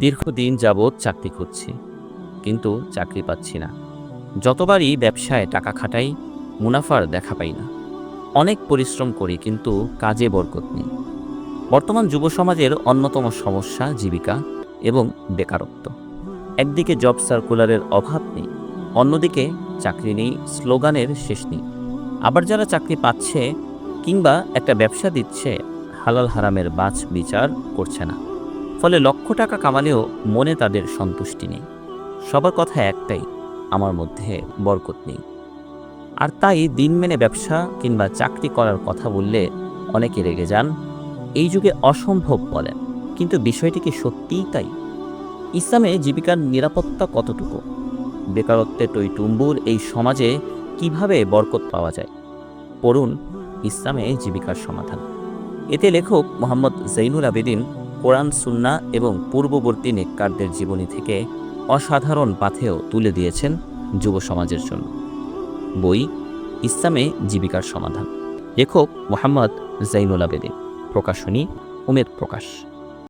দীর্ঘদিন যাবৎ চাকরি খুঁজছি, কিন্তু চাকরি পাচ্ছি না। যতবারই ব্যবসায় টাকা খাটাই, মুনাফার দেখা পাই না। অনেক পরিশ্রম করি, কিন্তু কাজে বরকত নেই। বর্তমান যুব সমাজের অন্যতম সমস্যা জীবিকা এবং বেকারত্ব। একদিকে জব সার্কুলারের অভাব নেই, অন্যদিকে চাকরি নেই, স্লোগানের শেষ নেই। আবার যারা চাকরি পাচ্ছে কিংবা একটা ব্যবসা দিচ্ছে, হালাল হারামের বাছ বিচার করছে না। ফলে লক্ষ টাকা কামালেও মনে তাদের সন্তুষ্টি নেই। সবার কথা একটাই, আমার মধ্যে বরকত নেই। আর তাই দিন মেনে ব্যবসা কিংবা চাকরি করার কথা বললে অনেকে রেগে যান। এই যুগে অসম্ভব বলেন, কিন্তু বিষয়টি কি সত্যিই তাই? ইসলামে জীবিকার নিরাপত্তা কতটুকু? বেকারত্বে টইটুম্বুর এই সমাজে কীভাবে বরকত পাওয়া যায়? পড়ুন ইসলামে জীবিকার সমাধান। এতে লেখক মোহাম্মদ জৈনুল আবেদিন কোরআন সুন্না এবং পূর্ববর্তী নেককারদের জীবনী থেকে অসাধারণ পাথেও তুলে দিয়েছেন যুব সমাজের জন্য। বই, ইসলামে জীবিকার সমাধান। লেখক মোহাম্মদ জাইনুল আবেদিন। প্রকাশনী, উমেদ প্রকাশ।